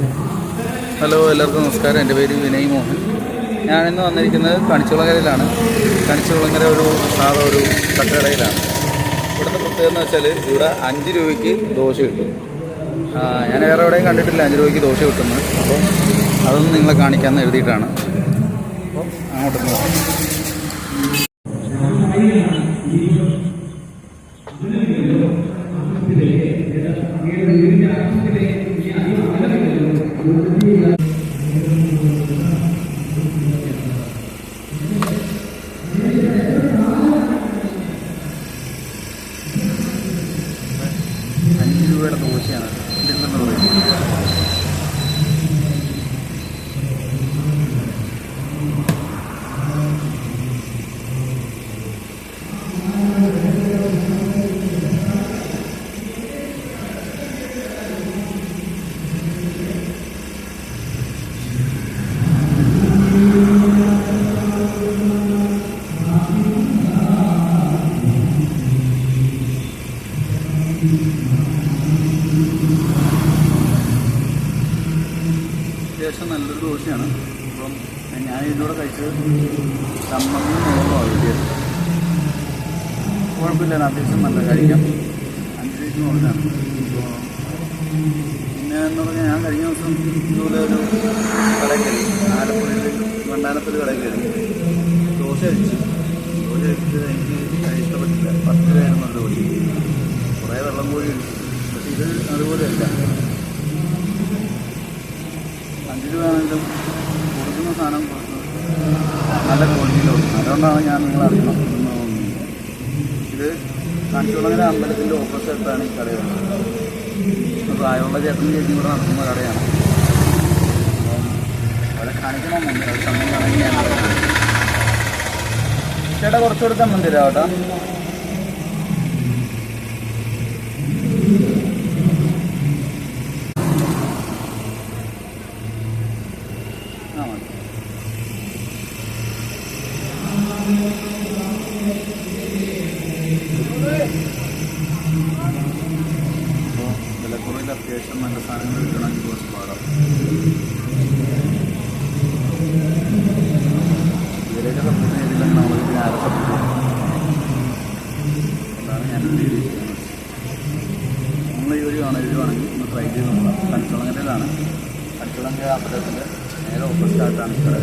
Hello എല്ലാവർക്കും നമസ്കാരം. എന്റെ പേര് വിനയ് മോഹൻ. ഞാനിന്ന് വന്നിരിക്കുന്നത് കണിച്ചുളങ്ങരയിലാണ്. കണിച്ചുളങ്ങര ഒരു സാധാ ഒരു തട്ടുകടയിലാണ് ഇവിടുത്തെ പ്രത്യേകത എന്ന് വെച്ചാൽ ഇവിടെ അഞ്ച് രൂപയ്ക്ക് ദോശ കിട്ടും. ഞാൻ വേറെ എവിടെയും കണ്ടിട്ടില്ല അഞ്ച് രൂപയ്ക്ക് ദോശ കിട്ടുന്നത് അപ്പം അതൊന്നും നിങ്ങളെ കാണിക്കാമെന്ന് എഴുതിയിട്ടാണ്. അപ്പോൾ അങ്ങോട്ട് പോകാം അഞ്ച് രൂപയുടെ ദോശയാണ് അത്യാവശ്യം നല്ലൊരു ദോശയാണ്. അപ്പം ഞാൻ ഇതിലൂടെ കഴിച്ചത് ചമ്മന്തി മുളകാണ് കിട്ടിയത് കുഴപ്പമില്ല അത്യാവശ്യം നല്ല കഴിക്കാം. അഞ്ച് രൂപയ്ക്ക് അപ്പോൾ പിന്നെ എന്ന് പറഞ്ഞാൽ ഞാൻ കഴിഞ്ഞ ദിവസം ഇതുപോലെ ഒരു കടയിൽ ആലപ്പുഴയിൽ വണ്ടാനത്തൊരു കടയിൽ ദോശ കഴിച്ചു. ഇത് അതുപോലെയല്ല. അഞ്ച് രൂപയാണെങ്കിലും കൊടുക്കുന്ന സാധനം നല്ല ക്വാളിറ്റിയിൽ കൊടുക്കണം അതുകൊണ്ടാണ് ഞാൻ നിങ്ങളെ അറിയണം ഇത് കാണിച്ചുളങ്ങര അമ്പലത്തിന്റെ ഓപ്പോസിറ്റാണ് ഈ കടയുള്ളത് പ്രായമുള്ള ചേട്ടനും ചേച്ചിയും കൂടെ നടത്തുന്ന കടയാണ്. അവിടെ കാണിക്കണമെന്നുണ്ട് അത് സമയം കാണെങ്കിൽ ഞാൻ അവിടെ കാണിക്കാം. ചേട്ടാ കുറച്ചുകൂടെ ചമ്മന്തി തരാം കേട്ടോ. അപ്പോൾ വിലക്കുറവിൽ അത്യാവശ്യം നല്ല സാധനങ്ങൾ കിട്ടണമെങ്കിൽ കുറച്ച് പാടാം ഇതിലേക്ക് സപ്പോർട്ട് ചെയ്തില്ലെങ്കിൽ നമ്മൾ ഇതിന് ആരെ സപ്പോർട്ട് ഞാൻ വീഡിയോ ചെയ്യുന്നത് ഈ ഒരു ഒന്ന് ട്രൈ ചെയ്ത് നോക്കാം കണിച്ചുളങ്ങരയിലാണ് കണിച്ചുളങ്ങര അമ്പലത്തിന്റെ നേരെ ഓപ്പോസിറ്റായിട്ടാണ് ഈ കട